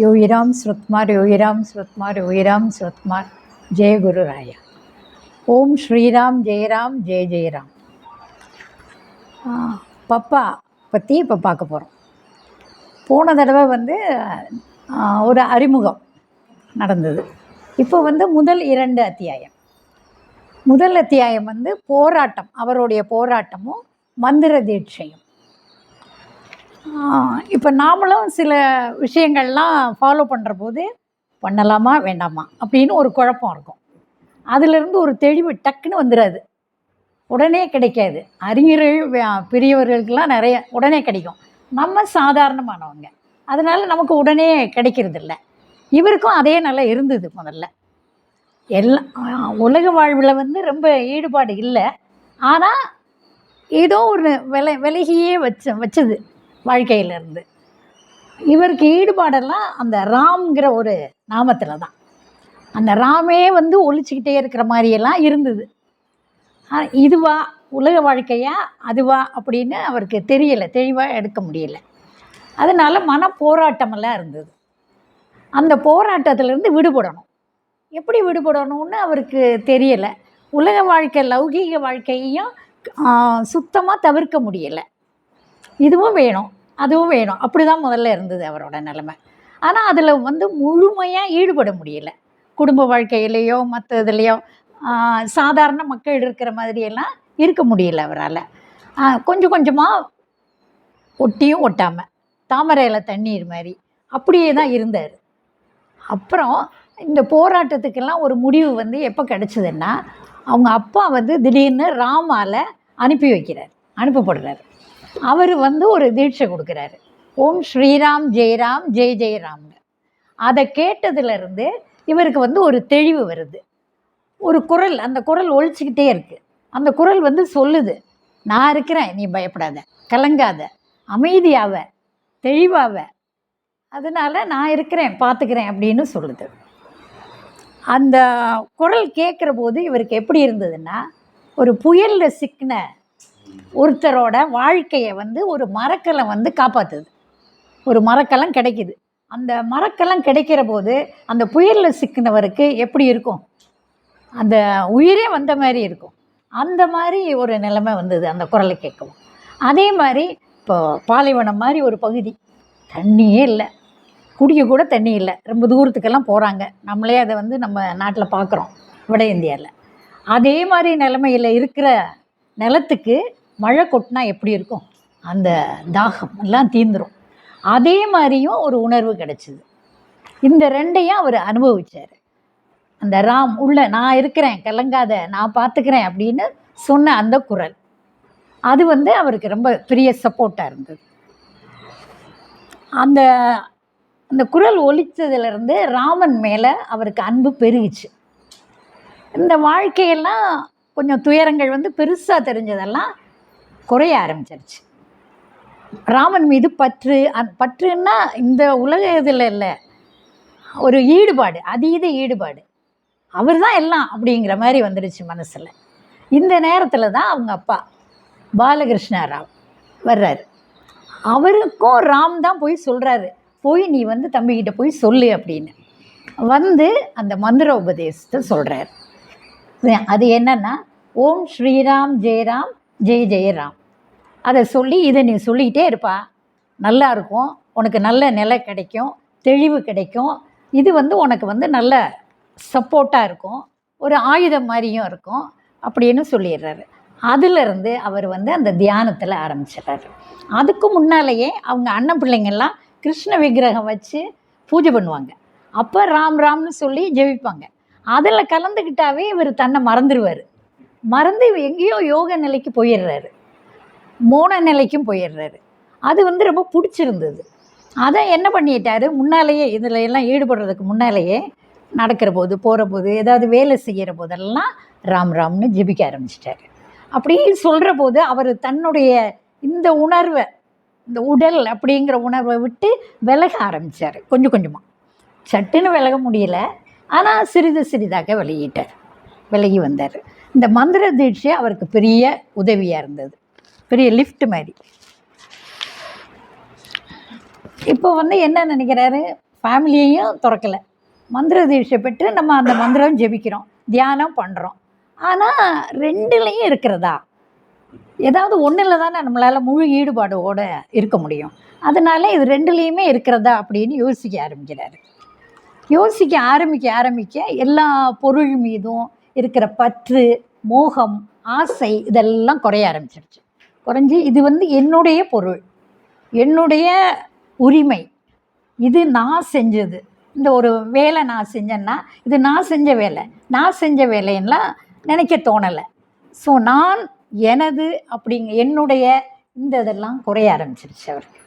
யோகிராம் ஸ்ருத்மார் யோகிராம் ஸ்ருத்மார் யோகிராம் ஸ்ருத்மார் ஜெய குரு ராயா ஓம் ஸ்ரீராம் ஜெயராம் ஜெய ஜெயராம் பப்பா பற்றி இப்போ பார்க்க போகிறோம் போன தடவை வந்து ஒரு அறிமுகம் நடந்தது. இப்போ வந்து முதல் இரண்டு அத்தியாயம். முதல் அத்தியாயம் வந்து போராட்டம் அவருடைய போராட்டமும் மந்திர தீட்சையும். இப்போ நாமளும் சில விஷயங்கள்லாம் ஃபாலோ பண்ணுற போது பண்ணலாமா வேண்டாமா அப்படின்னு ஒரு குழப்பம் இருக்கும். அதிலிருந்து ஒரு தெளிவு டக்குன்னு வந்துடாது உடனே கிடைக்காது. அறிஞர்கள் பெரியவர்களுக்கெல்லாம் நிறைய உடனே கிடைக்கும். நம்ம சாதாரணமானவங்க. அதனால் நமக்கு உடனே கிடைக்கிறதில்ல. இவருக்கும் அதே நல்லா இருந்தது முதல்ல. எல்லாம் உலக வாழ்வில் வந்து ரொம்ப ஈடுபாடு இல்லை. ஆனால் ஏதோ ஒரு விலை விலகியே வச்ச வச்சது. வாழ்க்கையிலிருந்து. இவருக்கு ஈடுபாடெல்லாம் அந்த ராம்ங்கிற ஒரு நாமத்தில் தான் அந்த ராமே வந்து ஒழிச்சிக்கிட்டே இருக்கிற மாதிரியெல்லாம் இருந்தது. இதுவா? உலக வாழ்க்கையா? அதுவா? அப்படின்னு அவருக்கு தெரியலை. தெளிவாக எடுக்க முடியல. அதனால் மன போராட்டமெல்லாம் இருந்தது. அந்த போராட்டத்திலேருந்து விடுபடணும். எப்படி விடுபடணும்னு அவருக்கு தெரியலை. உலக வாழ்க்கை லௌகீக வாழ்க்கையையும் சுத்தமாக தவிர்க்க முடியலை. இதுவும் வேணும். அதுவும் வேணும். அப்படி தான் முதல்ல இருந்தது அவரோட நிலைமை. ஆனால் அதில் வந்து முழுமையாக ஈடுபட முடியல. குடும்ப வாழ்க்கையிலையோ மற்ற இதுலேயோ சாதாரண மக்கள் இருக்கிற மாதிரியெல்லாம் இருக்க முடியல அவரால். கொஞ்சம் கொஞ்சமாக ஒட்டியும் ஒட்டாமல் தாமரையில் தண்ணீர் மாதிரி அப்படியே தான் இருந்தார். அப்புறம் இந்த போராட்டத்துக்கெல்லாம் ஒரு முடிவு வந்து எப்போ கிடச்சிதுன்னா அவங்க அப்பா வந்து திடீர்னு ராமால அனுப்பி வைக்கிறார் அனுப்பப்படுறார். அவர் வந்து ஒரு தீட்சை கொடுக்குறாரு. ஓம் ஸ்ரீராம் ஜெயராம் ஜெய் ஜெயராம்னு. அதை கேட்டதுலேருந்து இவருக்கு வந்து ஒரு தெளிவு வருது. ஒரு குரல் அந்த குரல் ஒழிச்சிக்கிட்டே இருக்குது அந்த குரல் வந்து சொல்லுது. நான் இருக்கிறேன் நீ பயப்படாத. கலங்காத. அமைதியாவ. தெளிவாவ. அதனால நான் இருக்கிறேன் பார்த்துக்கிறேன் அப்படின்னு சொல்லுது. அந்த குரல் கேட்குற போது இவருக்கு எப்படி இருந்ததுன்னா ஒரு புயலில் சிக்கின ஒருத்தரோட வாழ்க்கையை வந்து ஒரு மரக்கலம் வந்து காப்பாற்றுது ஒரு மரக்கலம் கிடைக்குது. அந்த மரக்கலம் கிடைக்கிற போது அந்த புயலில் சிக்கினவருக்கு எப்படி இருக்கும்? அந்த உயிரே வந்த மாதிரி இருக்கும். அந்த மாதிரி ஒரு நிலைமை வந்தது அந்த குரலை கேட்கவும். அதே மாதிரி இப்போ பாலைவனம் மாதிரி ஒரு பகுதி. தண்ணியே இல்லை. குடிக்க கூட தண்ணி இல்லை. ரொம்ப தூரத்துக்கெல்லாம் போகிறாங்க நம்மளே அதை வந்து நம்ம நாட்டில் பார்க்குறோம். வட இந்தியாவில். அதே மாதிரி நிலைமையில் இருக்கிற நிலத்துக்கு மழை கொட்டினா எப்படி இருக்கும்? அந்த தாகம் எல்லாம் தீந்துடும் அதே மாதிரியும் ஒரு உணர்வு கிடைச்சிது. இந்த ரெண்டையும் அவர் அனுபவித்தார் அந்த ராம் உள்ள நான் இருக்கிறேன் கலங்காத நான் பார்த்துக்கிறேன் அப்படின்னு சொன்ன அந்த குரல். அது வந்து அவருக்கு ரொம்ப பெரிய சப்போர்ட்டாக இருந்தது. அந்த அந்த குரல் ஒலித்ததுலேருந்து ராமன் மேலே அவருக்கு அன்பு பெருகிச்சு. இந்த வாழ்க்கையெல்லாம் கொஞ்சம் துயரங்கள் வந்து பெருசாக தெரிஞ்சதெல்லாம் குறைய ஆரம்பிச்சிருச்சு. ராமன் மீது பற்று அந் பற்றுன்னா இந்த உலக இதில் இல்லை. ஒரு ஈடுபாடு அதீத ஈடுபாடு. அவர் தான் எல்லாம் அப்படிங்கிற மாதிரி வந்துடுச்சு மனசில். இந்த நேரத்தில் தான் அவங்க அப்பா பாலகிருஷ்ண ராவ் வர்றாரு. அவருக்கும் ராம் தான் போய் சொல்கிறாரு போய் நீ வந்து தம்பிக்கிட்ட போய் சொல்லு அப்படின்னு. வந்து அந்த மந்திர உபதேசத்தை சொல்கிறார் அது என்னென்னா ஓம் ஸ்ரீராம் ஜெயராம் ஜெய ஜெயராம். அதை சொல்லி இதை நீ சொல்லிக்கிட்டே இருப்பா. நல்லா இருக்கும். உனக்கு நல்ல நிலை கிடைக்கும். தெளிவு கிடைக்கும். இது வந்து உனக்கு வந்து நல்ல சப்போர்ட்டாக இருக்கும். ஒரு ஆயுதம் மாதிரியும் இருக்கும். அப்படின்னு சொல்லிடுறாரு. அதிலிருந்து அவர் வந்து அந்த தியானத்தில் ஆரம்பிச்சிடுறாரு. அதுக்கு முன்னாலேயே அவங்க அண்ணன் பிள்ளைங்கள்லாம் கிருஷ்ண விக்கிரகம் வச்சு பூஜை பண்ணுவாங்க. அப்போ ராம் ராம்னு சொல்லி ஜெபிப்பாங்க. அதில் கலந்துக்கிட்டாவே இவர் தன்னை மறந்துடுவார் மறந்து எங்கேயோ யோக நிலைக்கு போயிடுறாரு. மோன நிலைக்கும் போயிடுறாரு. அது வந்து ரொம்ப பிடிச்சிருந்தது. அதை என்ன பண்ணிட்டாரு? முன்னாலேயே இதில் எல்லாம் ஈடுபடுறதுக்கு முன்னாலேயே நடக்கிற போது போகிற போது ஏதாவது வேலை செய்கிற போதெல்லாம் ராம் ராம்னு ஜெபிக்க ஆரம்பிச்சிட்டாரு. அப்படி சொல்கிற போது அவர் தன்னுடைய இந்த உணர்வை இந்த உடல் அப்படிங்கிற உணர்வை விட்டு விலக ஆரம்பித்தார் கொஞ்சம் கொஞ்சமாக சட்டுன்னு விலக முடியல. ஆனால் சிறிது சிறிதாக வெளியிட்டார். விலகி வந்தார். இந்த மந்திர தீட்சை அவருக்கு பெரிய உதவியாக இருந்தது. பெரிய லிஃப்ட் மாதிரி. இப்போ வந்து என்ன நினைக்கிறாரு? ஃபேமிலியையும் திறக்கலை. மந்திர தீட்சை பெற்று நம்ம அந்த மந்திரம் ஜெபிக்கிறோம். தியானம் பண்ணுறோம் ஆனால் ரெண்டுலேயும் இருக்கிறதா? ஏதாவது ஒன்றில் தானே நம்மளால் முழு ஈடுபாடோடு இருக்க முடியும். அதனால இது ரெண்டுலேயுமே இருக்கிறதா அப்படின்னு யோசிக்க ஆரம்பிக்கிறாரு. யோசிக்க ஆரம்பிக்க ஆரம்பிக்க எல்லா பொருள் மீதும் இருக்கிற பற்று மோகம் ஆசை இதெல்லாம் குறைய ஆரம்பிச்சிருச்சு. குறைஞ்சி இது வந்து என்னுடைய பொருள் என்னுடைய உரிமை. இது நான் செஞ்சது. இந்த ஒரு வேலை நான் செஞ்சேன்னா இது நான் செஞ்ச வேலை. நான் செஞ்ச வேலையெல்லாம் நினைக்க தோணலை. ஸோ நான் எனது அப்படிங்க என்னுடைய இந்த இதெல்லாம் குறைய ஆரம்பிச்சிருச்சு அவருக்கு.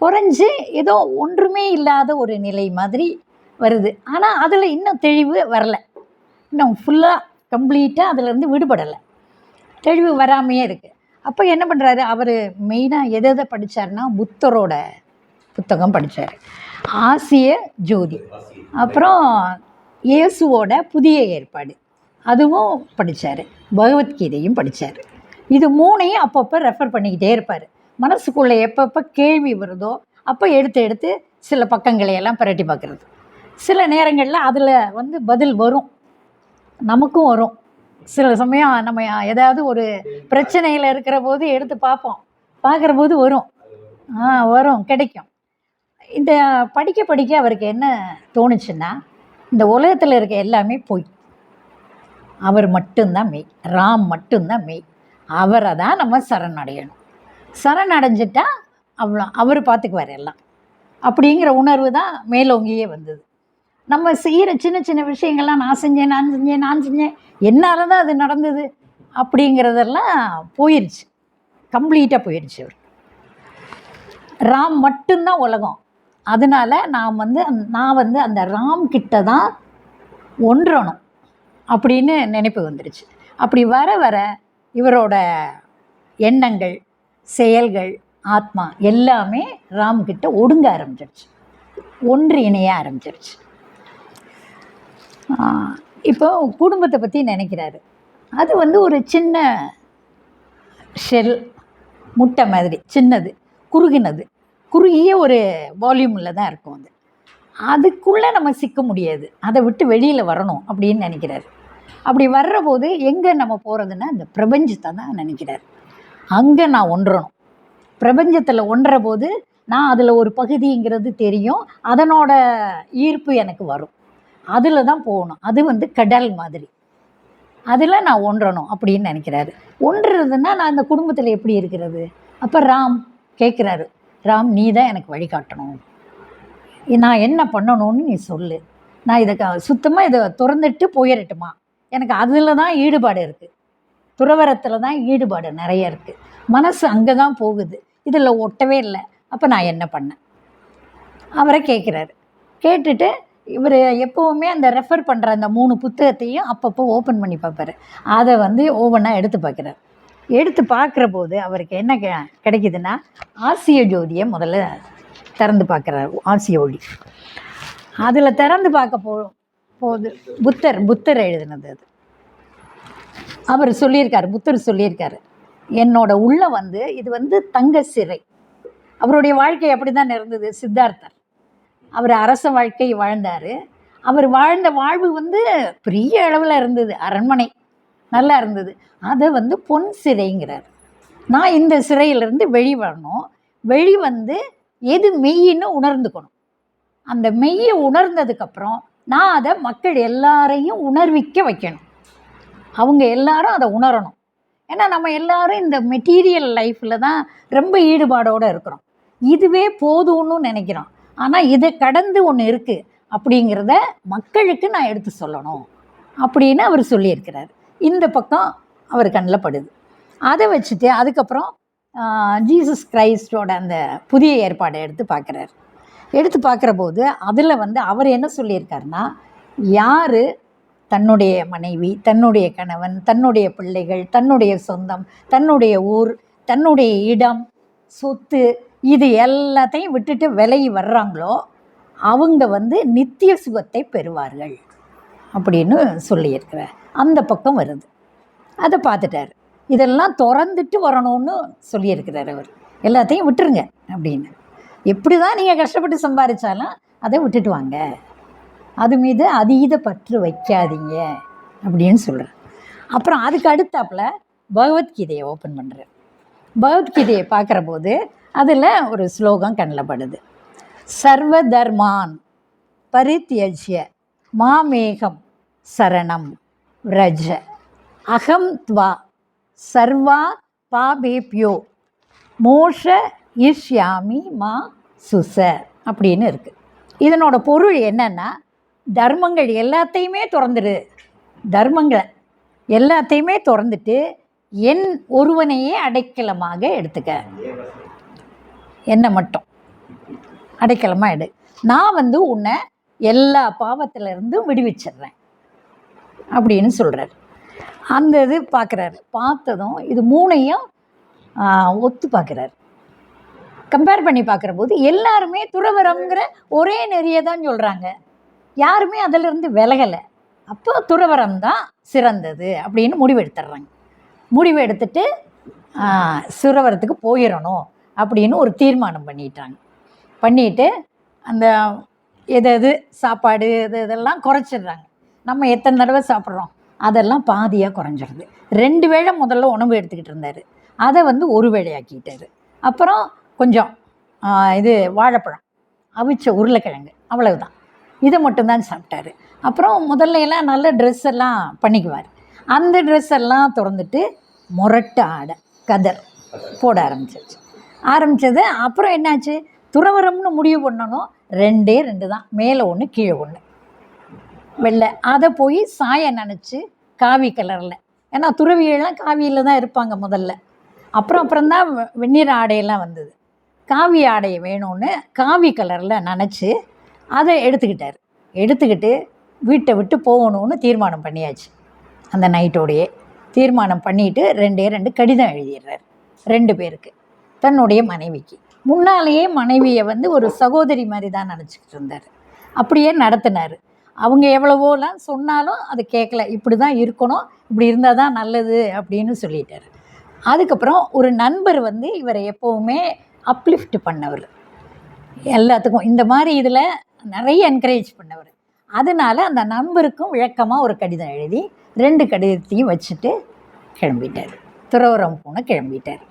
குறைஞ்சி ஏதோ ஒன்றுமே இல்லாத ஒரு நிலை மாதிரி வருது. ஆனால் அதில் இன்னும் தெளிவு வரலை. இன்னும் ஃபுல்லாக கம்ப்ளீட்டாக அதிலேருந்து விடுபடலை. தெளிவு வராமையே இருக்குது அப்போ என்ன பண்ணுறாரு அவர் மெயினாக எதை எதை படித்தார்னா புத்தரோட புத்தகம் படித்தார் ஆசிய ஜோதி. அப்புறம் இயேசுவோட புதிய ஏற்பாடு. அதுவும் படித்தார் பகவத்கீதையும் படித்தார் இது மூணையும் அப்பப்போ ரெஃபர் பண்ணிக்கிட்டே இருப்பார். மனசுக்குள்ளே எப்பப்போ கேள்வி வருதோ அப்போ எடுத்து எடுத்து சில பக்கங்களை எல்லாம் பிரட்டி பார்க்குறது. சில நேரங்களில் அதில் வந்து பதில் வரும். நமக்கும் வரும். சில சமயம் நம்ம ஏதாவது ஒரு பிரச்சனையில் இருக்கிற போது எடுத்து பார்ப்போம். பார்க்குற போது வரும். ஆ வரும். கிடைக்கும். இந்த படிக்க படிக்க அவருக்கு என்ன தோணுச்சுன்னா இந்த உலகத்தில் இருக்க எல்லாமே பொய். அவர் மட்டும்தான் மெய். ராம் மட்டும்தான் மெய். அவரை தான் நம்ம சரணடையணும். சரணடைஞ்சிட்டா அவ்வளோ அவர் பார்த்துக்குவார் எல்லாம். அப்படிங்கிற உணர்வு தான் மேலோங்கியே வந்தது. நம்ம செய்கிற சின்ன சின்ன விஷயங்கள்லாம் நான் செஞ்சேன் நான் செஞ்சேன் நான் செஞ்சேன். என்னால் தான் அது நடந்தது அப்படிங்கிறதெல்லாம் போயிடுச்சு கம்ப்ளீட்டாக போயிடுச்சு அவர் ராம் மட்டும்தான் உலகம். அதனால நான் வந்து நான் வந்து அந்த ராம் கிட்ட தான் ஒன்றணும் அப்படின்னு நினைப்பு வந்துடுச்சு அப்படி வர வர இவரோட எண்ணங்கள் செயல்கள் ஆத்மா எல்லாமே ராம்கிட்ட ஒடுங்க ஆரம்பிச்சிருச்சு. ஒன்று இணைய ஆரம்பிச்சிருச்சு. இப்போ குடும்பத்தை பற்றி நினைக்கிறாரு. அது வந்து ஒரு சின்ன ஷெல் முட்டை மாதிரி சின்னது குறுகினது குறுகிய ஒரு வால்யூமில் தான் இருக்கும் அது. அதுக்குள்ளே நம்ம சிக்க முடியாது. அதை விட்டு வெளியில் வரணும் அப்படின்னு நினைக்கிறாரு. அப்படி வர்ற போது எங்கே நம்ம போகிறதுன்னா இந்த பிரபஞ்சத்தை தான் நினைக்கிறார். அங்கே நான் ஒன்றணும். பிரபஞ்சத்தில் ஒன்ற போது நான் அதில் ஒரு பகுதிங்கிறது தெரியும். அதனோட ஈர்ப்பு எனக்கு வரும். அதில் தான் போகணும். அது வந்து கடல் மாதிரி. அதில் நான் ஒன்றணும் அப்படின்னு நினைக்கிறாரு. ஒன்றுறதுன்னா நான் அந்த குடும்பத்தில் எப்படி இருக்கிறது? அப்போ ராம் கேட்குறாரு ராம் நீ தான் எனக்கு வழிகாட்டணும். நான் என்ன பண்ணணும்னு நீ சொல்லு. நான் இதை சுத்தமாக இதை திறந்துட்டு போயிடட்டுமா எனக்கு அதில் தான் ஈடுபாடு இருக்குது துறவரத்தில் தான் ஈடுபாடு நிறைய இருக்குது மனசு அங்கே தான் போகுது. இதில் ஒட்டவே இல்லை. அப்போ நான் என்ன பண்ணேன்? அவரை கேட்குறாரு கேட்டுட்டு இவர் எப்போவுமே அந்த ரெஃபர் பண்ணுற அந்த மூணு புத்தகத்தையும் அப்பப்போ ஓப்பன் பண்ணி பார்ப்பாரு. அதை வந்து ஒவ்வொன்றா எடுத்து பார்க்குறாரு. எடுத்து பார்க்குற போது அவருக்கு என்ன கெ கிடைக்குதுன்னா ஆசிய ஜோதியை முதல்ல திறந்து பார்க்குறாரு ஆசிய ஒளி. அதில் திறந்து பார்க்க போ போது புத்தர் புத்தர் எழுதினது அது. அவர் சொல்லியிருக்காரு புத்தர் சொல்லியிருக்காரு என்னோட உள்ள வந்து இது வந்து தங்க சிறை. அவருடைய வாழ்க்கை அப்படி தான் இருந்தது சித்தார்த்தர். அவர் அரச வாழ்க்கை வாழ்ந்தார். அவர் வாழ்ந்த வாழ்வு வந்து பெரிய அளவில் இருந்தது. அரண்மனை நல்லா இருந்தது. அதை வந்து பொன் சிறைங்கிறார் நான் இந்த சிறையிலேருந்து வெளி வரணும் வெளி வந்து எது மெய்யின்னு உணர்ந்துக்கணும். அந்த மெய்யை உணர்ந்ததுக்கப்புறம் நான் அதை மக்கள் எல்லாரையும் உணர்விக்க வைக்கணும். அவங்க எல்லாரும் அதை உணரணும். ஏன்னா நம்ம எல்லாரும் இந்த மெட்டீரியல் லைஃப்பில் தான் ரொம்ப ஈடுபாடோடு இருக்கிறோம். இதுவே போதும்னு நினைக்கிறோம். ஆனால் இதை கடந்து ஒன்று இருக்குது அப்படிங்கிறத மக்களுக்கு நான் எடுத்து சொல்லணும் அப்படின்னு அவர் சொல்லியிருக்கிறார். இந்த பக்கம் அவர் கண்ணில் படுது. அதை வச்சுட்டு அதுக்கப்புறம் ஜீசஸ் கிரைஸ்டோட அந்த புதிய ஏற்பாடை எடுத்து பார்க்குறாரு. எடுத்து பார்க்குற போது அதில் வந்து அவர் என்ன சொல்லியிருக்காருன்னா யார் தன்னுடைய மனைவி தன்னுடைய கணவன் தன்னுடைய பிள்ளைகள் தன்னுடைய சொந்தம் தன்னுடைய ஊர் தன்னுடைய இடம் சொத்து இது எல்லாத்தையும் விட்டுட்டு விலகி வர்றாங்களோ அவங்க வந்து நித்திய சுகத்தை பெறுவார்கள் அப்படின்னு சொல்லியிருக்கிறார். அந்த பக்கம் வருது. அதை பார்த்துட்டார். இதெல்லாம் திறந்துட்டு வரணும்னு சொல்லியிருக்கிறார் அவர். எல்லாத்தையும் விட்டுருங்க அப்படின்னு. எப்படி தான் நீங்கள் கஷ்டப்பட்டு சம்பாதிச்சாலும் அதை விட்டுட்டு வாங்க. அது மீது அதீத பற்று வைக்காதீங்க அப்படின்னு சொல்கிறார் அப்புறம் அதுக்கு அடுத்தாப்புல பகவத்கீதையை ஓப்பன் பண்ணுறேன் பகவத்கீதையை பார்க்குற போது அதில் ஒரு ஸ்லோகம் கண்ணப்படுது சர்வ தர்மான் பரித்யஜ்ய மாமேகம் சரணம் விரஜ அகம் துவா சர்வா பாபேப்யோ மோஷ இஷ்யாமி மா சுச அப்படின்னு இருக்குது இதனோட பொருள் என்னென்னா தர்மங்கள் எல்லாத்தையுமே திறந்துடு தர்மங்களை எல்லாத்தையுமே திறந்துட்டு என் ஒருவனையே அடைக்கலமாக எடுத்துக்க. என்னை மட்டும். அடைக்கலமாக எடு. நான் வந்து உன்னை எல்லா பாவத்திலிருந்தும் விடுவிச்சிடுறேன். அப்படின்னு சொல்கிறார் அந்த இது பார்க்குறாரு பார்த்ததும் இது மூணையும் ஒத்து பார்க்குறாரு கம்பேர் பண்ணி பார்க்குற போது எல்லாருமே துறவரம்ங்கிற ஒரே நெறியை தான் சொல்கிறாங்க யாருமே அதிலிருந்து விலகலை. அப்போ துறவரம் தான் சிறந்தது அப்படின்னு முடிவு எடுத்துடுறாங்க முடிவு எடுத்துட்டு சுரவரத்துக்கு போயிடணும். அப்படின்னு ஒரு தீர்மானம் பண்ணிட்டாங்க. பண்ணிட்டு அந்த எது எது சாப்பாடு இது இதெல்லாம் குறைச்சிடுறாங்க. நம்ம எத்தனை தடவை சாப்பிட்றோம்? அதெல்லாம் பாதியாக குறைஞ்சிருது. ரெண்டு வேளை முதல்ல உணவு எடுத்துக்கிட்டு இருந்தார். அதை வந்து ஒரு வேளையாக்கிட்டார். அப்புறம் கொஞ்சம் இது வாழைப்பழம் அவிச்ச உருளைக்கிழங்கு அவ்வளவுதான். இதை மட்டும்தான் சாப்பிட்டாரு. அப்புறம் முதல்ல எல்லாம் நல்ல ட்ரெஸ் எல்லாம் பண்ணிக்குவார். அந்த ட்ரெஸ் எல்லாம் திறந்துட்டு முரட்டு ஆடை கதர் போட ஆரம்பிச்சிருச்சு. ஆரம்பித்தது அப்புறம் என்னாச்சு? துறவரம்னு முடிவு பண்ணணும். ரெண்டே ரெண்டு தான். மேலே ஒன்று கீழே ஒன்று வெள்ளை அதை போய் சாயம் நினச்சி காவி கலரில் ஏன்னா துறவியெல்லாம் காவியில் தான் இருப்பாங்க முதல்ல. அப்புறம் அப்புறம் தான் வெந்நீர் ஆடையெல்லாம் வந்தது. காவி ஆடையை வேணும்னு காவி கலரில் நினச்சி அதை எடுத்துக்கிட்டார். எடுத்துக்கிட்டு வீட்டை விட்டு போகணும்னு தீர்மானம் பண்ணியாச்சு. அந்த நைட்டோடையே தீர்மானம் பண்ணிட்டு ரெண்டே ரெண்டு கடிதம் எழுதிடுறார். ரெண்டு பேருக்கு. தன்னுடைய மனைவிக்கு. முன்னாலேயே மனைவியை வந்து ஒரு சகோதரி மாதிரி தான் நினச்சிக்கிட்டு இருந்தார். அப்படியே நடத்தினார். அவங்க எவ்வளவோலாம் சொன்னாலும் அது கேட்கல இப்படி தான் இருக்கணும். இப்படி இருந்தால் தான் நல்லது அப்படின்னு சொல்லிட்டார். அதுக்கப்புறம் ஒரு நண்பர் வந்து இவரை எப்போவுமே அப்லிஃப்ட் பண்ணவர். எல்லாத்துக்கும் இந்த மாதிரி இதில் நிறைய என்கரேஜ் பண்ணவர். அதனால அந்த நண்பருக்கும் விளக்கமாக ஒரு கடிதம் எழுதி ரெண்டு கடிதத்தையும் வச்சுட்டு கிளம்பிட்டார். துறவரம் போன கிளம்பிட்டார்.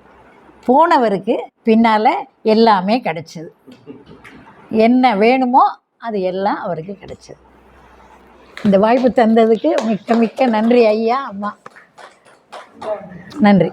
போனவருக்கு பின்னால் எல்லாமே கிடச்சிது. என்ன வேணுமோ அது எல்லாம் அவருக்கு கிடச்சிது. இந்த வாய்ப்பு தந்ததுக்கு மிக்க மிக்க நன்றி ஐயா அம்மா. நன்றி.